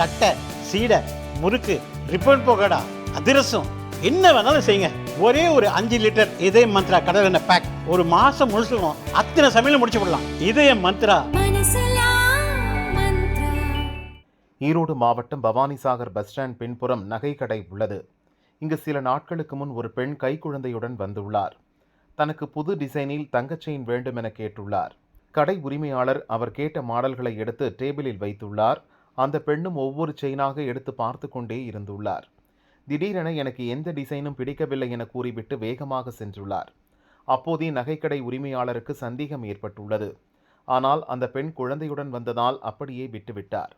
தட்டை சீடை முறுக்கு ரிப்பன் போகடா அதிரசம் என்ன வேணாலும் செய்யுங்க. ஒரே ஒரு அஞ்சு லிட்டர் இதய மந்த்ரா கடல் எண்ணெய் பேக் ஒரு மாசம் முழுசுக்கும் அத்தனை சமையல் முடிச்சு விடலாம். இதய மந்த்ரா. ஈரோடு மாவட்டம் பவானிசாகர் பஸ் ஸ்டாண்ட் பின்புறம் நகை கடை உள்ளது. இங்கு சில நாட்களுக்கு முன் ஒரு பெண் கைக்குழந்தையுடன் வந்துள்ளார். தனக்கு புது டிசைனில் தங்கச் செயின் வேண்டும் என கேட்டுள்ளார். கடை உரிமையாளர் அவர் கேட்ட மாடல்களை எடுத்து டேபிளில் வைத்துள்ளார். அந்த பெண்ணும் ஒவ்வொரு செயினாக எடுத்து பார்த்து கொண்டே இருந்துள்ளார். திடீரென எனக்கு எந்த டிசைனும் பிடிக்கவில்லை என கூறிவிட்டு வேகமாக சென்றுள்ளார். அப்போதே நகைக்கடை உரிமையாளருக்கு சந்தேகம் ஏற்பட்டுள்ளது. ஆனால் அந்த பெண் குழந்தையுடன் வந்ததால் அப்படியே விட்டுவிட்டார்.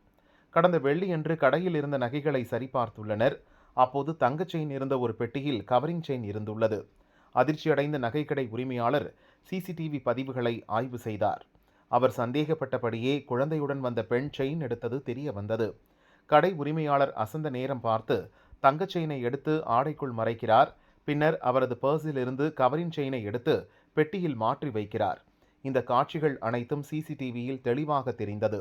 கடந்த வெள்ளியன்று கடையில் இருந்த நகைகளை சரிபார்த்துள்ளனர். அப்போது தங்கச் செயின் இருந்த ஒரு பெட்டியில் கவரிங் செயின் இருந்துள்ளது. அதிர்ச்சியடைந்த நகைக்கடை உரிமையாளர் சிசிடிவி பதிவுகளை ஆய்வு செய்தார். அவர் சந்தேகப்பட்டபடியே குழந்தையுடன் வந்த பெண் செயின் எடுத்தது தெரிய வந்தது. கடை உரிமையாளர் அசந்த நேரம் பார்த்து தங்கச் செயினை எடுத்து ஆடைக்குள் மறைக்கிறார். பின்னர் அவரது பர்ஸில் இருந்து கவரின் செயினை எடுத்து பெட்டியில் மாற்றி வைக்கிறார். இந்த காட்சிகள் அனைத்தும் சிசிடிவியில் தெளிவாக தெரிந்தது.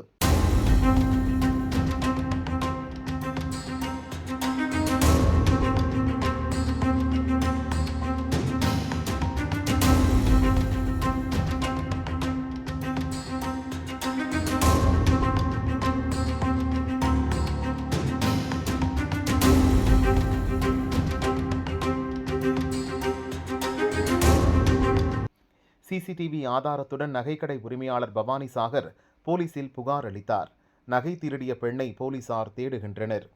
சிசிடிவி ஆதாரத்துடன் நகைக்கடை உரிமையாளர் பவானி சாகர் போலீசில் புகார் அளித்தார். நகை திருடிய பெண்ணை போலீசார் தேடுகின்றனர்.